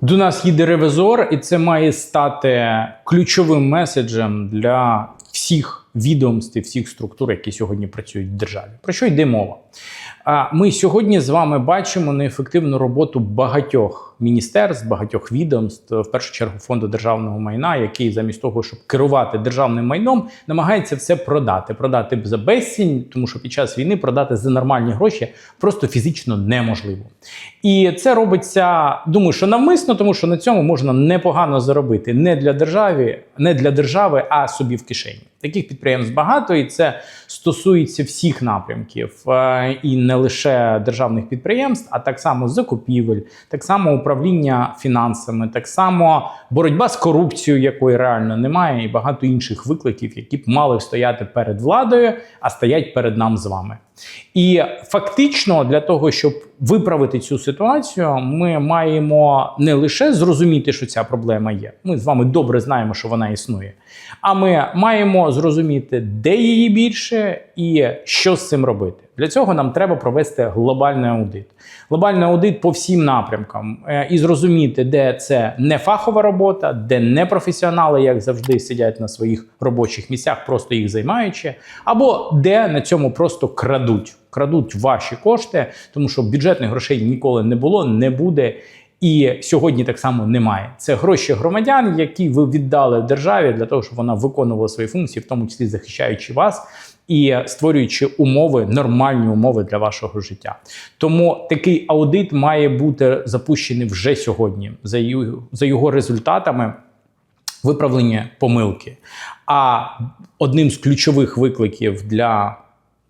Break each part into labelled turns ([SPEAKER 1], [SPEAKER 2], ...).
[SPEAKER 1] До нас їде ревизор, і це має стати ключовим меседжем для всіх відомств і всіх структур, які сьогодні працюють в державі. Про що йде мова? А Ми сьогодні з вами бачимо неефективну роботу багатьох міністерств, багатьох відомств, в першу чергу фонду державного майна, який замість того, щоб керувати державним майном, намагається все продати. Продати за безцінь, тому що під час війни продати за нормальні гроші просто фізично неможливо. І це робиться, думаю, що навмисно, тому що на цьому можна непогано заробити не для держави, не для держави, а собі в кишені. Таких підприємств багато, і це стосується всіх напрямків, Е, і не лише державних підприємств, а так само закупівель, так само управління фінансами, так само боротьба з корупцією, якої реально немає, і багато інших викликів, які б мали стояти перед владою, а стоять перед нам з вами. І фактично для того, щоб виправити цю ситуацію, ми маємо не лише зрозуміти, що ця проблема є. Ми з вами добре знаємо, що вона існує. А ми маємо зрозуміти, де її більше і що з цим робити. Для цього нам треба провести глобальний аудит. Глобальний аудит по всім напрямкам е, і зрозуміти, де це не фахова робота, де не професіонали, як завжди, сидять на своїх робочих місцях, просто їх займаючи, або де на цьому просто крадуть. Крадуть ваші кошти, тому що бюджетних грошей ніколи не було, не буде. І сьогодні так само немає. Це гроші громадян, які ви віддали державі для того, щоб вона виконувала свої функції, в тому числі захищаючи вас і створюючи умови, нормальні умови для вашого життя. Тому такий аудит має бути запущений вже сьогодні за його, результатами. Виправлення помилки. А одним з ключових викликів для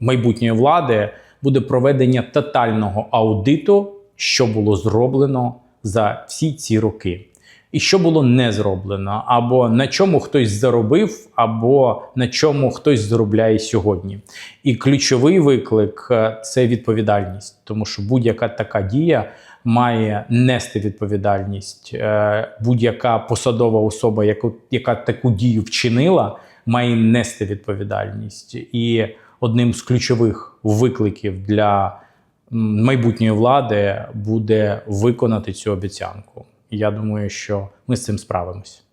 [SPEAKER 1] майбутньої влади буде проведення тотального аудиту, що було зроблено за всі ці роки. І що було не зроблено, або на чому хтось заробив, або на чому хтось заробляє сьогодні. І ключовий виклик е, це відповідальність, тому що будь-яка така дія має нести відповідальність. Е, Будь-яка посадова особа, яку, яка таку дію вчинила, має нести відповідальність. І одним з ключових викликів для майбутньої влади буде виконати цю обіцянку. Я думаю, що ми з цим справимось.